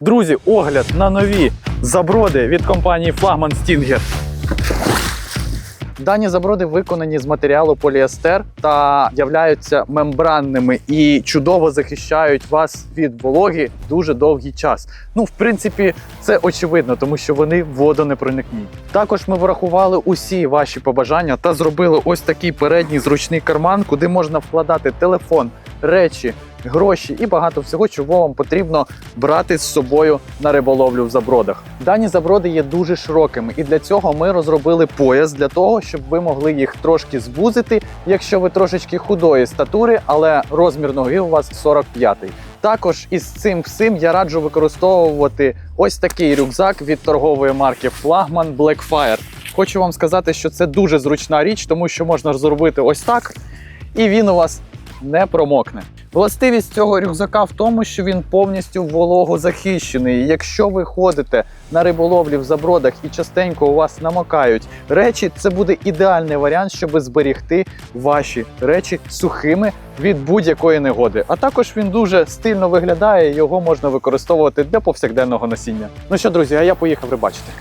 Друзі, огляд на нові заброди від компанії Флагман Stinger. Дані заброди виконані з матеріалу поліестер та являються мембранними і чудово захищають вас від вологи дуже довгий час. Ну, в принципі, це очевидно, тому що вони водонепроникні. Також ми врахували усі ваші побажання та зробили ось такий передній зручний карман, куди можна вкладати телефон, речі, гроші і багато всього, чого вам потрібно брати з собою на риболовлю в забродах. Дані заброди є дуже широкими, і для цього ми розробили пояс для того, щоб ви могли їх трошки звузити, якщо ви трошечки худої статури, але розмір ноги у вас 45-й. Також із цим всім я раджу використовувати ось такий рюкзак від торгової марки Flagman Blackfire. Хочу вам сказати, що це дуже зручна річ, тому що можна зробити ось так, і він у вас не промокне. Властивість цього рюкзака в тому, що він повністю вологозахищений. Якщо ви ходите на риболовлі в забродах і частенько у вас намокають речі, це буде ідеальний варіант, щоб зберігти ваші речі сухими від будь-якої негоди. А також він дуже стильно виглядає, його можна використовувати для повсякденного носіння. Ну що, друзі, а я поїхав рибачити.